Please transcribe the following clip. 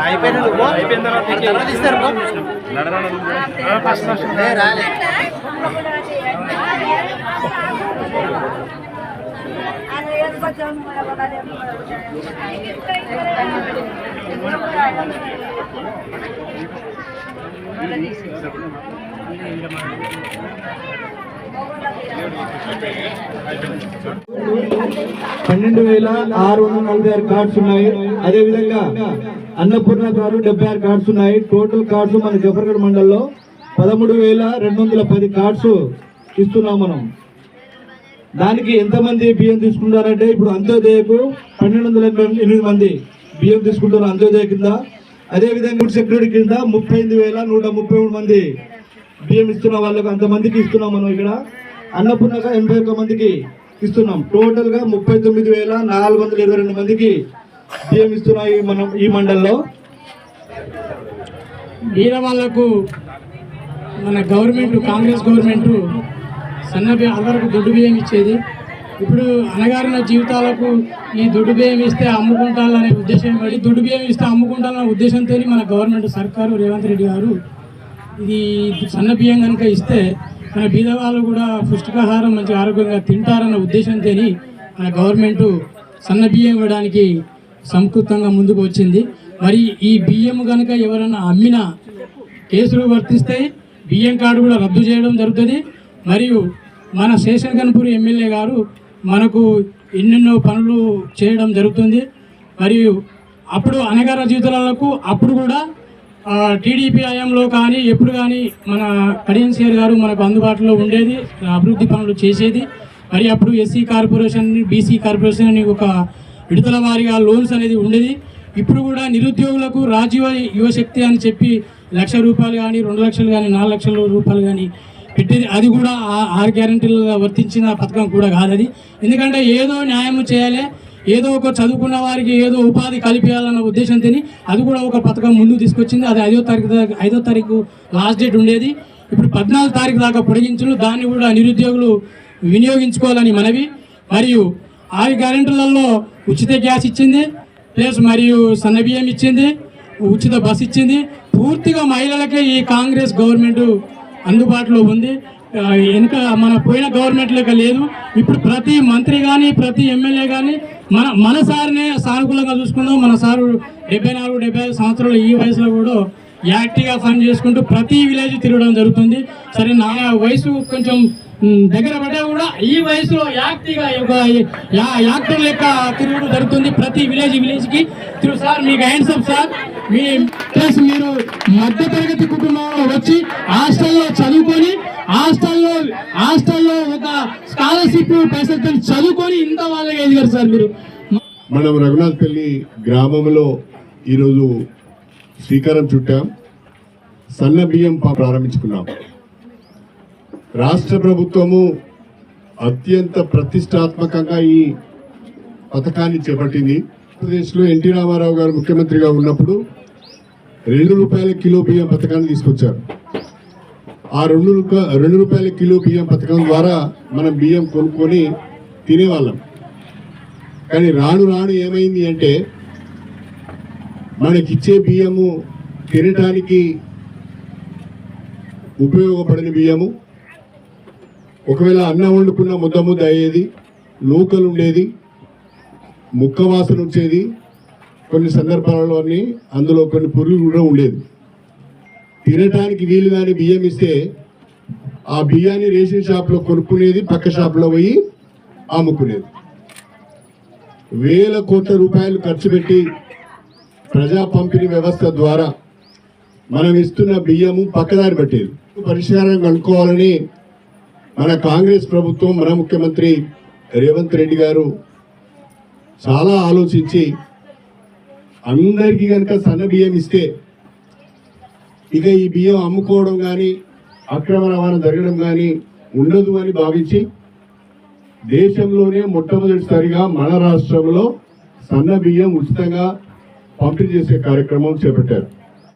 అయిపోయిన తర్వాత ఇస్తారు పన్నెండు వేల ఆరు వందల నలభై ఆరు కార్డ్స్ ఉన్నాయి. అదే విధంగా అన్నపూర్ణ గారు డెబ్బై ఆరు కార్డ్స్ ఉన్నాయి. టోటల్ కార్డ్స్ మన జఫర్గఢ్ మండల్లో పదమూడు వేల రెండు వందల పది కార్డ్స్ ఇస్తున్నాం మనం. దానికి ఎంతమంది బియ్యం తీసుకుంటారంటే ఇప్పుడు అంత్యోదయకు పన్నెండు వందల ఎనిమిది మంది బియ్యం తీసుకుంటారు అంత్యోదయ కింద. అదేవిధంగా ఫుడ్ సెక్యూరిటీ కింద ముప్పై ఎనిమిది వేల నూట ముప్పై మూడు మంది బియ్యం ఇస్తున్న వాళ్ళకు అంతమందికి ఇస్తున్నాం మనం ఇక్కడ. అన్నపూర్ణగా ఎనభై ఒక్క మందికి ఇస్తున్నాం. టోటల్గా ముప్పై తొమ్మిది వేల నాలుగు వందల ఇరవై రెండు మందికి బియ్యం ఈ మనం ఈ మండలంలో? బీద వాళ్ళకు మన గవర్నమెంట్ కాంగ్రెస్ గవర్నమెంట్ సన్న బియ్యం అందరికి దొడ్డు బియ్యం ఇచ్చేది. ఇప్పుడు అనగారిన జీవితాలకు ఈ దొడ్డు బియ్యం ఇస్తే అమ్ముకుంటాలనే ఉద్దేశం పడి దొడ్డు బియ్యం ఇస్తే అమ్ముకుంటాలనే ఉద్దేశంతో మన గవర్నమెంట్ సర్కారు రేవంత్ రెడ్డి గారు ఇది సన్న బియ్యం కనుక ఇస్తే మన బీదవాళ్ళు కూడా పుష్టికాహారం మంచి ఆరోగ్యంగా తింటారన్న ఉద్దేశంతో మన గవర్నమెంట్ సన్న బియ్యం ఇవ్వడానికి సంకృతంగా ముందుకు వచ్చింది. మరి ఈ బియ్యం కనుక ఎవరైనా అమ్మినా కేసులు వర్తిస్తాయి బియ్యం కార్డు కూడా రద్దు చేయడం జరుగుతుంది. మరియు మన శేషన్ గన్పూర్ ఎమ్మెల్యే గారు మనకు ఎన్నెన్నో పనులు చేయడం జరుగుతుంది. మరియు అప్పుడు అనగార జీవితాలకు అప్పుడు కూడా టీడీపీ హయాంలో కానీ ఎప్పుడు కానీ మన కడియం సేర్ గారు మనకు అందుబాటులో ఉండేది అభివృద్ధి పనులు చేసేది. మరి అప్పుడు ఎస్సీ కార్పొరేషన్ బీసీ కార్పొరేషన్ అని ఒక విడతల వారీగా లోన్స్ అనేది ఉండేది. ఇప్పుడు కూడా నిరుద్యోగులకు రాజీవ యువశక్తి అని చెప్పి లక్ష రూపాయలు కానీ రెండు లక్షలు కానీ నాలుగు లక్షల రూపాయలు కానీ పెట్టేది. అది కూడా ఆరు గ్యారంటీలుగా వర్తించిన పథకం కూడా కాదు అది. ఎందుకంటే ఏదో న్యాయం చేయాలి ఏదో ఒక చదువుకున్న వారికి ఏదో ఉపాధి కల్పించాలన్న ఉద్దేశంతో అది కూడా ఒక పథకం ముందుకు తీసుకొచ్చింది. అది ఐదో తారీఖు దాకా ఐదో తారీఖు లాస్ట్ డేట్ ఉండేది. ఇప్పుడు పద్నాలుగు తారీఖు దాకా పొడిగించు దాన్ని కూడా నిరుద్యోగులు వినియోగించుకోవాలని మనవి. మరియు ఆరు గ్యారెంటీలలో ఉచిత గ్యాస్ ఇచ్చింది ప్లస్ మరియు సన్నబియ్యం ఇచ్చింది ఉచిత బస్ ఇచ్చింది. పూర్తిగా మహిళలకే ఈ కాంగ్రెస్ గవర్నమెంట్ అందుబాటులో ఉంది. వెనుక మన పోయిన గవర్నమెంట్ లెక్క లేదు. ఇప్పుడు ప్రతి మంత్రి కానీ ప్రతి ఎమ్మెల్యే కానీ మన మన సార్నే సానుకూలంగా చూసుకుందాం. మన సారు డెబ్బై నాలుగు డెబ్బై ఐదు సంవత్సరాలు ఈ వయసులో కూడా యాక్టివ్గా ఫండ్ చేసుకుంటూ ప్రతి విలేజ్ తిరగడం జరుగుతుంది. సరే నా వయసు కొంచెం దగ్గర పడ్డా కూడా ఈ వయసులో యాక్టివ్గా యాక్టర్ లెక్క తిరుగుడు జరుగుతుంది ప్రతి విలేజ్ విలేజ్కి తిరుగు సార్ మీకు హ్యాండ్స్ అప్ సార్ మీ ప్లస్ మీరు మధ్య తరగతి కుటుంబంలో వచ్చి హాస్టల్లో చదువుకొని హాస్టల్లో హాస్టల్లో ఒక స్కాలర్షిప్ పైసలతో చదువుకొని ఇంత వాళ్ళకి ఎదిగారు సార్ మీరు. మనం రఘునాథ్పల్లి గ్రామంలో ఈరోజు శ్రీకారం చుట్టాం. సన్న బియ్యం ప్రారంభించుకున్నాం. రాష్ట్ర ప్రభుత్వము అత్యంత ప్రతిష్టాత్మకంగా ఈ పథకాన్ని చేపట్టింది. ఆంధ్రప్రదేశ్లో ఎన్టీ రామారావు గారు ముఖ్యమంత్రిగా ఉన్నప్పుడు రెండు రూపాయల కిలో బియ్యం పథకాన్ని తీసుకొచ్చారు. ఆ రెండు రూపా- రెండు రూపాయల కిలో బియ్యం పథకం ద్వారా మనం బియ్యం కొనుక్కొని తినేవాళ్ళం. కానీ రాను రాను ఏమైంది అంటే మనకిచ్చే బియ్యము తినటానికి ఉపయోగపడని బియ్యము ఒకవేళ అన్నం వండుకున్న ముద్ద ముద్ద అయ్యేది నూకలు ఉండేది ముక్క వాసన వచ్చేది కొన్ని సందర్భాలలో అన్ని అందులో కొన్ని పురుగులు కూడా ఉండేది. తినటానికి వీలు కానీ బియ్యం ఇస్తే ఆ బియ్యాన్ని రేషన్ షాప్లో కొనుక్కునేది పక్క షాప్లో పోయి అమ్ముకునేది. వేల కోట్ల రూపాయలు ఖర్చు పెట్టి ప్రజా పంపిణీ వ్యవస్థ ద్వారా మనం ఇస్తున్న బియ్యము పక్కదారి పట్టేది. పరిష్కారం కనుక్కోవాలని మన కాంగ్రెస్ ప్రభుత్వం మన ముఖ్యమంత్రి రేవంత్ రెడ్డి గారు చాలా ఆలోచించి అందరికీ కనుక సన్న బియ్యం ఇస్తే ఇక ఈ బియ్యం అమ్ముకోవడం కానీ అక్రమ రవాణా జరగడం కానీ ఉండదు అని భావించి దేశంలోనే మొట్టమొదటిసారిగా మన రాష్ట్రంలో సన్న బియ్యం ఉచితంగా పంపిణీ చేసే కార్యక్రమం చేపట్టారు.